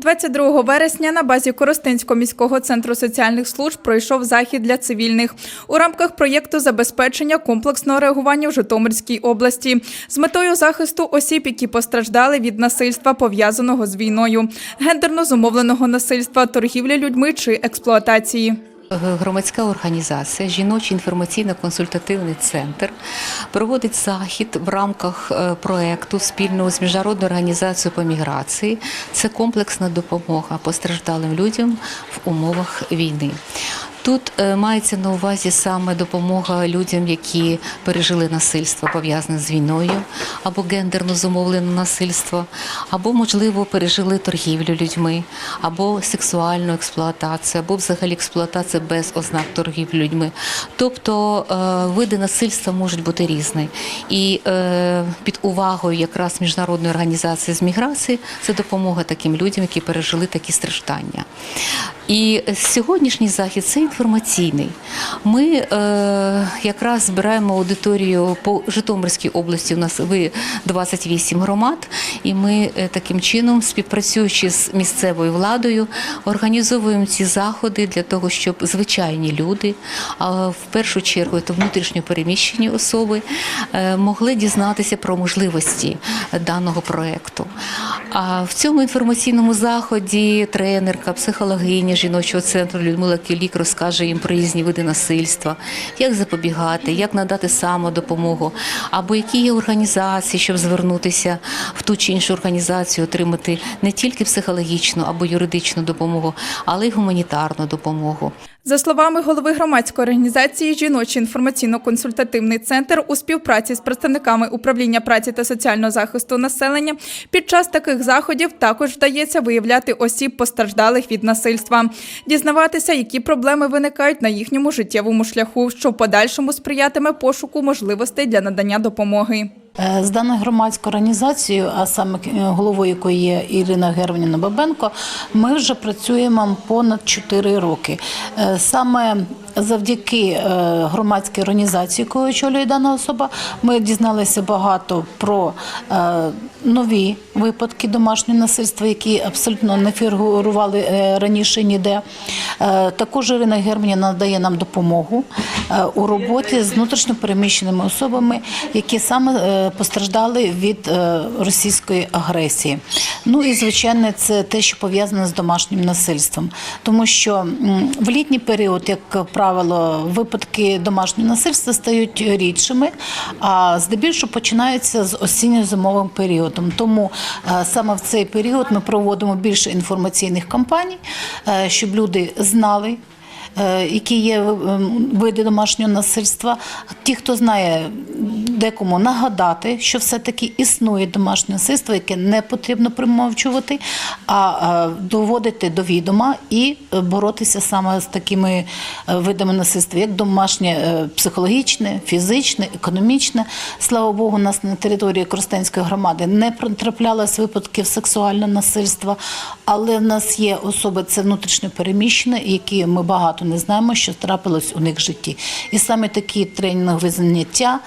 22 вересня на базі Коростенського міського центру соціальних служб пройшов захід для цивільних у рамках проєкту забезпечення комплексного реагування в Житомирській області з метою захисту осіб, які постраждали від насильства пов'язаного з війною, гендерно зумовленого насильства, торгівлі людьми чи експлуатації. Громадська організація Жіночий інформаційно-консультативний центр проводить захід в рамках е, проекту спільного з міжнародною організацією по міграції. Це комплексна допомога постраждалим людям в умовах війни. Тут е, мається на увазі саме допомога людям, які пережили насильство пов'язане з війною, або гендерно зумовлене насильство, або, можливо, пережили торгівлю людьми, або сексуальну експлуатацію, або взагалі експлуатація без ознак торгівлі людьми. Тобто е, види насильства можуть бути різні. І е, під увагою якраз міжнародної організації з міграції це допомога таким людям, які пережили такі страждання. І сьогоднішній захід це інформаційний. Ми е, якраз збираємо аудиторію по Житомирській області. У нас ви 28 громад, і ми е, таким чином, співпрацюючи з місцевою владою, організовуємо ці заходи для того, щоб звичайні люди, а в першу чергу це внутрішньо переміщені особи, е, могли дізнатися про можливості даного проекту. А в цьому інформаційному заході тренерка, психологиня жіночого центру Людмила Кілік розкаже їм про різні види насильства, як запобігати, як надати самодопомогу, або які є організації, щоб звернутися в ту чи іншу організацію, отримати не тільки психологічну або юридичну допомогу, але й гуманітарну допомогу. За словами голови громадської організації Жіночий інформаційно-консультативний центр у співпраці з представниками управління праці та соціального захисту населення під час таких заходів також вдається виявляти осіб постраждалих від насильства, дізнаватися, які проблеми виникають на їхньому життєвому шляху, що в подальшому сприятиме пошуку можливостей для надання допомоги. Е, З даною громадською організацією, а саме е, головою якої є Ірина Германіна Бабенко, ми вже працюємо понад 4 роки. Е, Саме завдяки громадській організації, яку очолює дана особа, ми дізналися багато про нові випадки домашнього насильства, які абсолютно не фігурували е, раніше ніде. Е, Також Ірина Германіна надає нам допомогу е, у роботі з внутрішньопереміщеними особами, які саме постраждали від російської агресії. Ну і звичайно, це те, що пов'язане з домашнім насильством, тому що в літній період, як правило, випадки домашнього насильства стають рідшими, а здебільшого починаються з осінньо-зимовим періодом. Тому е, саме в цей період ми проводимо більше інформаційних кампаній, е, щоб люди знали. е, Які є види домашнього насильства, ті, хто знає, декому нагадати, що все-таки існує домашнє насильство, яке не потрібно примовчувати, а е, доводити до відома і е, боротися саме з такими е, видами насильства, як домашнє психологічне, фізичне, економічне. Слава Богу, у нас на території Коростенської громади не траплялось випадків сексуального насильства, але в нас є особи, це внутрішньо переміщені, які ми багато не знаємо, що трапилось у них в житті. І саме такі тренінгові заняття,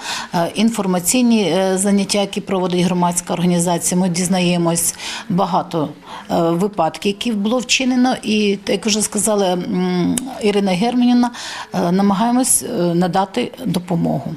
інформаційні е, заняття, які проводить громадська організація, ми дізнаємось багато е, випадків, які було вчинено. І як вже сказала Ірина Германіна, е, намагаємось надати допомогу.